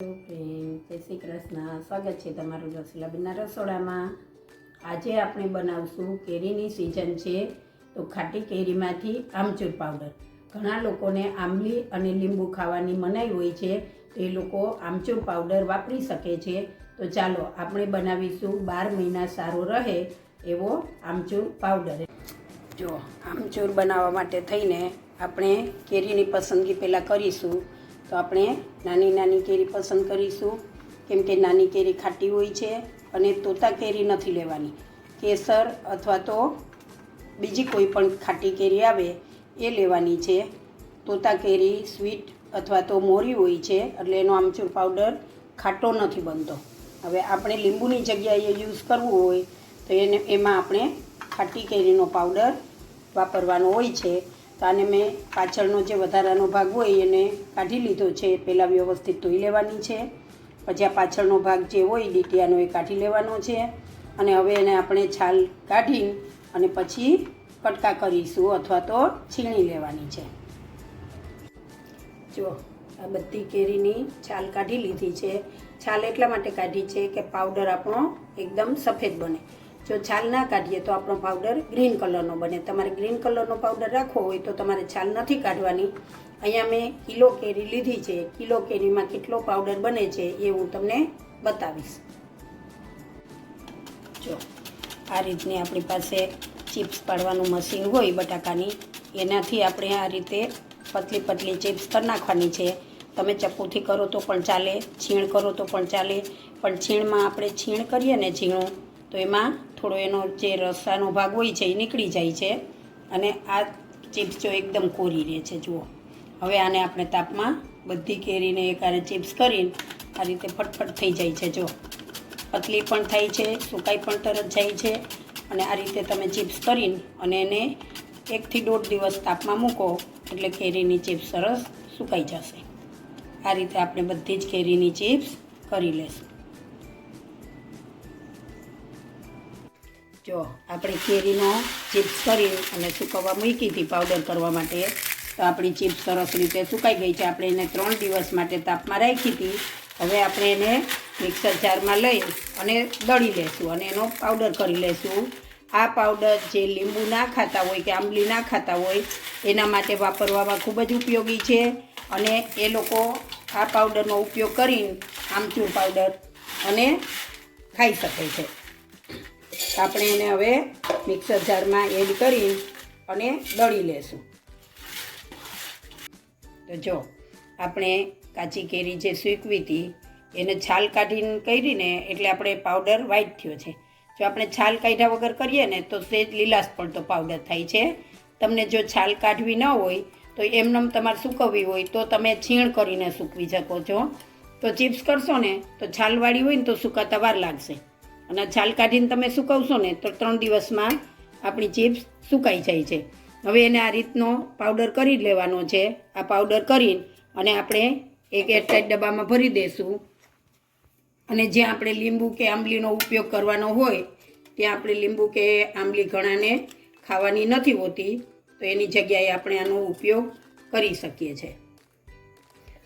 Friend જય શ્રી કૃષ્ણ. સ્વાગત છે તમારું રસીલાબેનના રસોડામાં. આજે આપણે બનાવશું કેરીની સિઝન છે, તો ખાટી કેરીમાંથી આમચૂર પાવડર ઘણા લોકોને આંબલી અને લીંબુ ખાવાની મનાઈ હોય છે, તો એ લોકો આમચૂર પાવડર વાપરી શકે છે. તો ચાલો, આપણે બનાવીશું બાર મહિના સારો રહે એવો આમચૂર પાવડર જો, આમચૂર બનાવવા માટે થઈને આપણે કેરીની પસંદગી પહેલાં કરીશું. તો આપણે નાની નાની કેરી પસંદ કરીશું. કેમ કે નાની કેરી ખાટી હોય છે અને તોતા કેરી નથી લેવાની. કેસર અથવા તો બીજી કોઈ પણ ખાટી કેરી આવે એ લેવાની છે. તોતા કેરી, સ્વીટ અથવા તો મોરી હોય છે એટલે એનો આમચૂર પાવડર ખાટો નથી બનતો. હવે આપણે લીંબુની જગ્યાએ યુઝ કરવું હોય તો એને, એમાં આપણે ખાટી કેરીનો પાવડર વાપરવાનો હોય છે. તો આને મેં પાછળનો જે વધારાનો ભાગ હોય એને કાઢી લીધો છે. પહેલાં વ્યવસ્થિત ધોઈ લેવાની છે. પછી આ પાછળનો ભાગ જે હોય ડીટીયાનો એ કાઢી લેવાનો છે. અને હવે એને આપણે છાલ કાઢી અને પછી કટકા કરીશું અથવા તો છીણી લેવાની છે. જો, આ બધી કેરીની છાલ કાઢી લીધી છે. છાલ એટલા માટે કાઢી છે કે પાવડર આપણો એકદમ સફેદ બને. જો છાલ ના કાઢીએ તો આપણો પાવડર ગ્રીન કલરનો બને. તમારે ગ્રીન કલરનો પાવડર રાખવો હોય તો તમારે છાલ નથી કાઢવાની. અહીંયા મેં કિલો કેરી લીધી છે. કિલો કેરીમાં કેટલો પાવડર બને છે એ હું તમને બતાવીશ. જો, આ રીતની આપણી પાસે ચિપ્સ પાડવાનું મશીન હોય બટાકાની, એનાથી આપણે આ રીતે પતલી પતલી ચિપ્સ કરી નાખવાની છે. તમે ચપ્પુથી કરો તો પણ ચાલે, છીણ કરો તો પણ ચાલે, પણ છીણમાં આપણે છીણ કરીએ ને ઝીણું તો એમાં થોડો એનો જે રસાનો ભાગ હોય છે એ નીકળી જાય છે અને આ ચિપ્સ જો એકદમ કોરી રહે છે, જુઓ. હવે આને આપણે તાપમાં બધી કેરીને એકારે ચિપ્સ કરીને આ રીતે ફટફટ થઈ જાય છે જો પતલી પણ થાય છે, સુકાઈ પણ તરત જાય છે અને આ રીતે તમે ચિપ્સ કરીને અને એને એકથી દોઢ દિવસ તાપમાં મૂકો એટલે કેરીની ચિપ્સ સરસ સુકાઈ જશે. આ રીતે આપણે બધી જ કેરીની ચિપ્સ કરી લેશું. જો, આપણે કેરીનો ચિપ્સ કરી અને સુકવવા મૂકી હતી પાવડર કરવા માટે. તો આપણી ચિપ્સ સરસ રીતે સુકાઈ ગઈ છે. આપણે એને ત્રણ દિવસ માટે તાપમાં રાખી હતી. હવે આપણે એને મિક્સર જારમાં લઈ અને દળી લેશું અને એનો પાવડર કરી લેશું. આ પાવડર જે લીંબુ ના ખાતા હોય કે આંબલી ના ખાતા હોય, એના માટે વાપરવામાં ખૂબ જ ઉપયોગી છે. અને એ લોકો આ પાવડરનો ઉપયોગ કરીને આમચૂર પાવડર અને ખાઈ શકે છે. આપણે એને હવે મિક્સર જારમાં એડ કરી અને દળી લેશું. તો જો, આપણે કાચી કેરી જે સૂકવી હતી, એને છાલ કાઢીને કરીને એટલે આપણે પાવડર વ્હાઈટ થયો છે. જો આપણે છાલ કાઢ્યા વગર કરીએ ને, તો સેજ લીલાશ પડતો પાવડર થાય છે. તમને જો છાલ કાઢવી ન હોય, તો એમનેમ તમારે સૂકવવી હોય, તો તમે છીણ કરીને સૂકવી શકો છો. તો ચિપ્સ કરશો ને, તો છાલવાળી હોય ને, તો સુકાતા વાર લાગશે. અને છાલ કાઢીને તમે સુકવશો ને તો ત્રણ દિવસમાં આપણી ચિપ્સ સુકાઈ જાય છે. હવે એને આ રીતનો પાવડર કરી લેવાનો છે. આ પાવડર કરીને અને આપણે એક એરટાઈટ ડબ્બામાં ભરી દઈશું અને જ્યાં આપણે લીંબુ કે આંબલીનો ઉપયોગ કરવાનો હોય, ત્યાં આપણે લીંબુ કે આંબલી ઘણાને ખાવાની નથી હોતી, તો એની જગ્યાએ આપણે આનો ઉપયોગ કરી શકીએ છીએ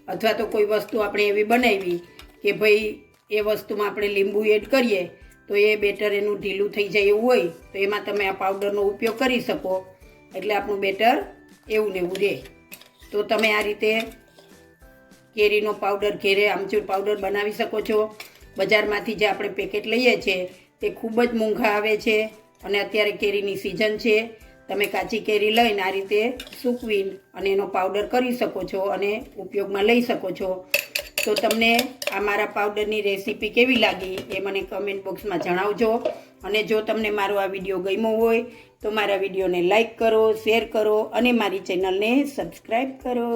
અથવા તો કોઈ વસ્તુ આપણે એવી બનાવી કે ભાઈ એ વસ્તુમાં આપણે લીંબુ એડ કરીએ તો એ બેટર એનું ઢીલું થઈ જાય એવું હોય, તો એમાં તમે આ પાવડરનો ઉપયોગ કરી શકો. એટલે આપણું બેટર એવું ને એવું રહે. તો તમે આ રીતે કેરીનો પાવડર ઘેરે આમચૂર પાવડર બનાવી શકો છો. બજારમાંથી જે આપણે પેકેટ લઈએ છીએ તે ખૂબ જ મોંઘા આવે છે અને અત્યારે કેરીની સિઝન છે. તમે કાચી કેરી લઈને આ રીતે સૂકવી અને એનો પાવડર કરી શકો છો અને ઉપયોગમાં લઈ શકો છો. તો તમને આ મારા પાવડરની રેસીપી કેવી લાગી એ મને કમેન્ટ બોક્સમાં જણાવજો. અને જો તમને મારો આ વીડિયો ગમ્યો હોય, તો મારા વિડીયોને લાઇક કરો શેર કરો અને મારી ચેનલને સબસ્ક્રાઈબ કરો.